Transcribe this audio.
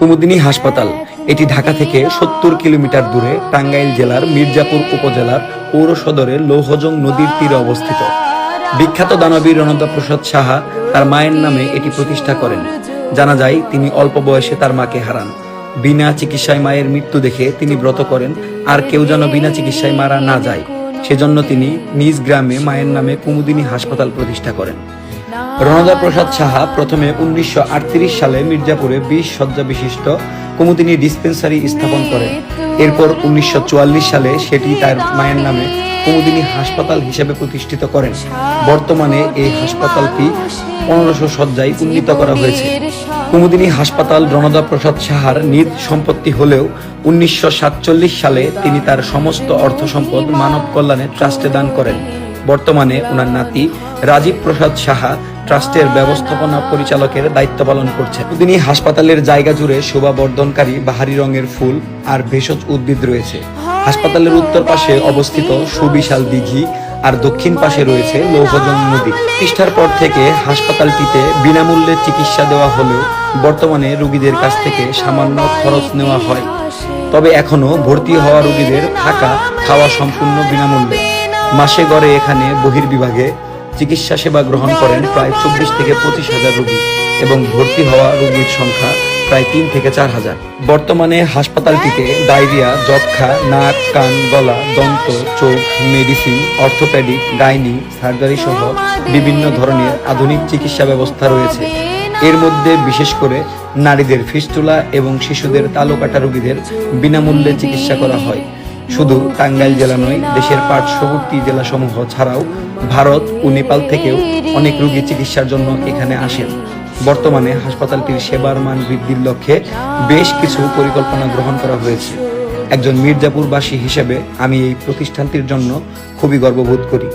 কুমুদিনী হাসপাতাল। এটি ঢাকা থেকে সত্তর কিলোমিটার দূরে টাঙ্গাইল জেলার মির্জাপুর উপজেলার পৌর সদরে লৌহজং নদীর তীরে অবস্থিত। বিখ্যাত দানবীর রণদা প্রসাদ সাহা তার মায়ের নামে এটি প্রতিষ্ঠা করেন। জানা যায়, তিনি অল্প বয়সে তার মাকে হারান। বিনা চিকিৎসায় মায়ের মৃত্যু দেখে তিনি ব্রত করেন, আর কেউ যেন বিনা চিকিৎসায় মারা না যায়। সেজন্য তিনি নিজ গ্রামে মায়ের নামে কুমুদিনী হাসপাতাল প্রতিষ্ঠা করেন। রণদা প্রসাদ সাহা প্রথমে উনিশশো আটত্রিশ সালে মির্জাপুরে বিশ শয্যা বিশিষ্ট কুমুদিনী ডিসপেন্সারি স্থাপন করেন এরপর উনিশশো চুয়াল্লিশ সালে সেটি তার মায়ের নামে কুমুদিনী হাসপাতাল হিসেবে প্রতিষ্ঠিত করেন। বর্তমানে এই হাসপাতালটি পনেরোশো শয্যায় উন্নীত করা হয়েছে। কুমুদিনী হাসপাতাল রণদা প্রসাদ সাহার নিজ সম্পত্তি হলেও উনিশশো সাতচল্লিশ সালে তিনি তার সমস্ত অর্থ সম্পদ মানব কল্যাণে ট্রাস্টে দান করেন। বর্তমানে ওনার নাতি রাজীব প্রসাদ সাহা ট্রাস্টের ব্যবস্থাপনা পরিচালকের দায়িত্ব পালন করছেন। তিনি হাসপাতালের জায়গা জুড়ে শোভা বর্ধনকারী বাহারি রঙের ফুল আর ভেষজ উদ্ভিদ রয়েছে। হাসপাতালের উত্তর পাশে অবস্থিত সুবিশাল দিঘি আর দক্ষিণ পাশে রয়েছে লৌহজন নদী। প্রতিষ্ঠার পর থেকে হাসপাতালটিতে বিনামূল্যে চিকিৎসা দেওয়া হলেও বর্তমানে রোগীদের কাছ থেকে সামান্য খরচ নেওয়া হয়। তবে এখনও ভর্তি হওয়া রোগীদের থাকা খাওয়া সম্পূর্ণ বিনামূল্যে। মাসে গড়ে এখানে বহির্বিভাগে চিকিৎসা সেবা গ্রহণ করেন প্রায় চব্বিশ থেকে পঁচিশ হাজার রোগী এবং ভর্তি হওয়া রোগীর সংখ্যা প্রায় তিন থেকে চার হাজার। বর্তমানে হাসপাতালটিতে ডায়রিয়া যক্ষা নাক, কান, গলা, দন্ত, চোখ, মেডিসিন, অর্থোপেডিক গাইনি সার্জারি সহ বিভিন্ন ধরনের আধুনিক চিকিৎসা ব্যবস্থা রয়েছে। এর মধ্যে বিশেষ করে নারীদের ফিস্টুলা এবং শিশুদের তালুকাটা রোগীদের বিনামূল্যে চিকিৎসা করা হয়। শুধু টাঙ্গাইল জেলা নয়, দেশের পার্শ্ববর্তী জেলাসমূহ ছাড়াও ভারত ও নেপাল থেকেও অনেক রোগী চিকিৎসার জন্য এখানে আসেন। বর্তমানে হাসপাতালটির সেবার মান বৃদ্ধির লক্ষ্যে বেশ কিছু পরিকল্পনা গ্রহণ করা হয়েছে। একজন মির্জাপুরবাসী হিসেবে আমি এই প্রতিষ্ঠানটির জন্য খুবই গর্ববোধ করি।